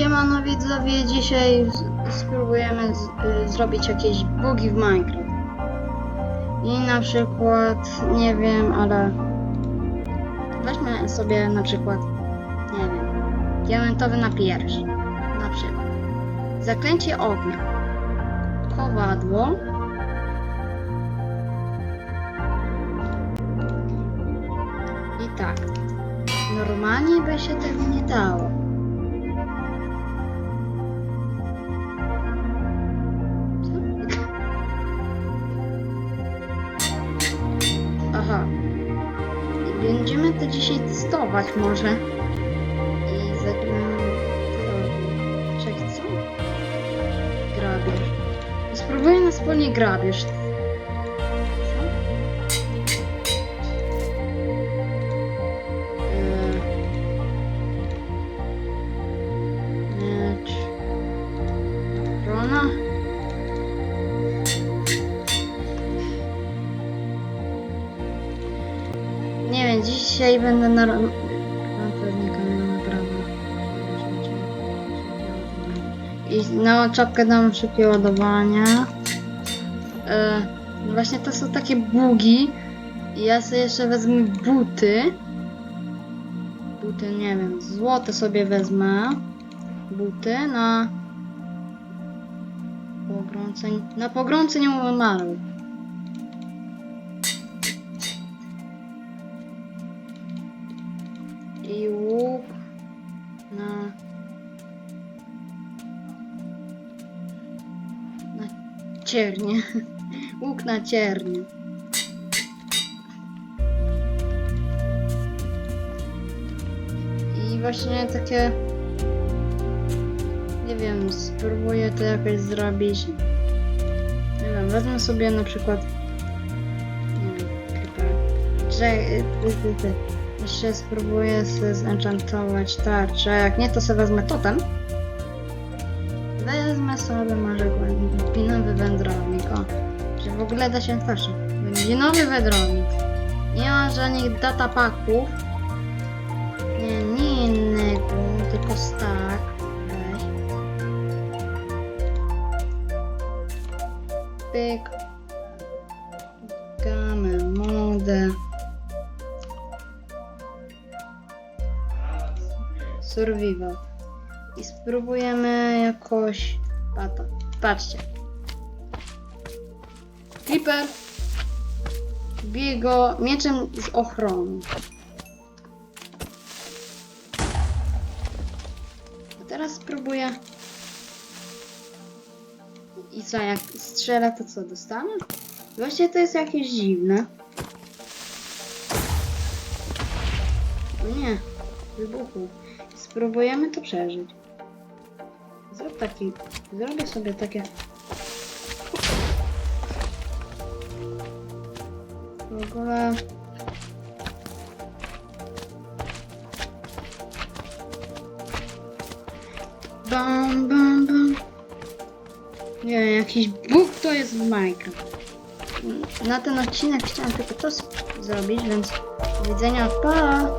Siemano widzowie, dzisiaj spróbujemy y, zrobić jakieś bugi w Minecraft. I na przykład, nie wiem, ale weźmy sobie na przykład, nie wiem, diamentowy napierś. Na przykład. Zaklęcie ognia. Kowadło. I tak. Normalnie by się tego nie dało. Będziemy to dzisiaj testować może. I zagramy... Czekaj, co? Grabież. Spróbuję na wspólnie grabież. Nie dzisiaj będę na... No pewnie kamienną naprawę. I na czapkę dam szybkie ładowanie. E, właśnie to są takie bugi. Ja sobie jeszcze wezmę buty. Buty, nie wiem, złote sobie wezmę. Buty na... Pogrące... Na pogrące nie umarł. Ciernie. Łuk na ciernie. I właśnie takie... Nie wiem, spróbuję to jakoś zrobić. Nie wiem, wezmę sobie na przykład... Nie wiem, creeper. Ty, ty, ty. Jeszcze spróbuję zenchantować tarczę. Jak nie, to sobie wezmę totem. Wezmę sobie może głębinowy ogóle da się tarczę. Głębinowy wędrownik. Nie ma żadnych datapaków. Nie, nie innego, tylko stack. Weź. Pyk. Gamę, modę. Survival. I spróbujemy jakoś... Pato. Patrzcie. Creeper bije go mieczem z ochrony. A teraz spróbuję. I co, jak strzela, to co, dostanę? Właśnie to jest jakieś dziwne. O nie, wybuchł. Spróbujemy to przeżyć. Zrób taki. Zrobię sobie takie. W ogóle. Bam, bam, bam. Nie wiem, jakiś bóg to jest w Minecraft. Na ten odcinek chciałam tylko to zrobić, więc do widzenia. Pa!